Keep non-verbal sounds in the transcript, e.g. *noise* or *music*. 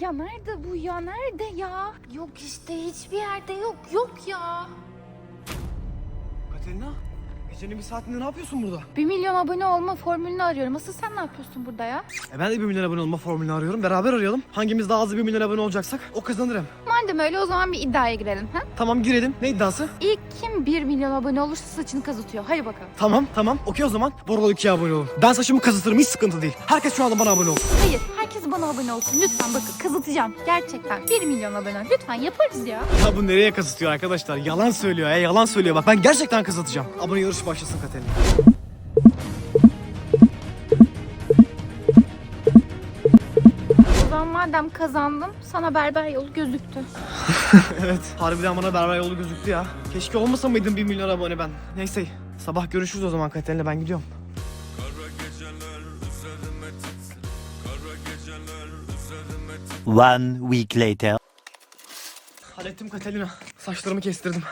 Ya nerede bu ya? Nerede ya? Yok işte hiçbir yerde yok. Yok ya. Katerina, gecenin bir saatinde ne yapıyorsun burada? 1 milyon abone olma formülünü arıyorum. Asıl sen ne yapıyorsun burada ya? E ben de 1 milyon abone olma formülünü arıyorum. Beraber arayalım. Hangimiz daha az 1 milyon abone olacaksak o kazanır hem. Madem öyle o zaman bir iddiaya girelim. Ha? Tamam girelim. Ne iddiası? İlk kim 1 milyon abone olursa saçını kazıtıyor. Hadi bakalım. Tamam tamam. Okey o zaman. Borol 2'ye abone olun. Ben saçımı kazıtırım hiç sıkıntı değil. Herkes şu anda bana abone olsun. Hayır, herkes bana abone olsun. Lütfen bakın kazıtacağım. Gerçekten 1 milyon abone. Lütfen yaparız ya. Ya bu nereye kazıtıyor arkadaşlar? Yalan söylüyor ya yalan söylüyor. Bak ben gerçekten kazıtacağım. Abone yarışı başlasın Katerina. Madem kazandım sana berber yolu gözüktü. *laughs* evet. Harbiden bana berber yolu gözüktü ya. Keşke olmasa mıydım 1 milyon abone ben. Neyse. Sabah görüşürüz o zaman Katerina ben gidiyorum. One week later. Hallettim Katerina. Saçlarımı kestirdim.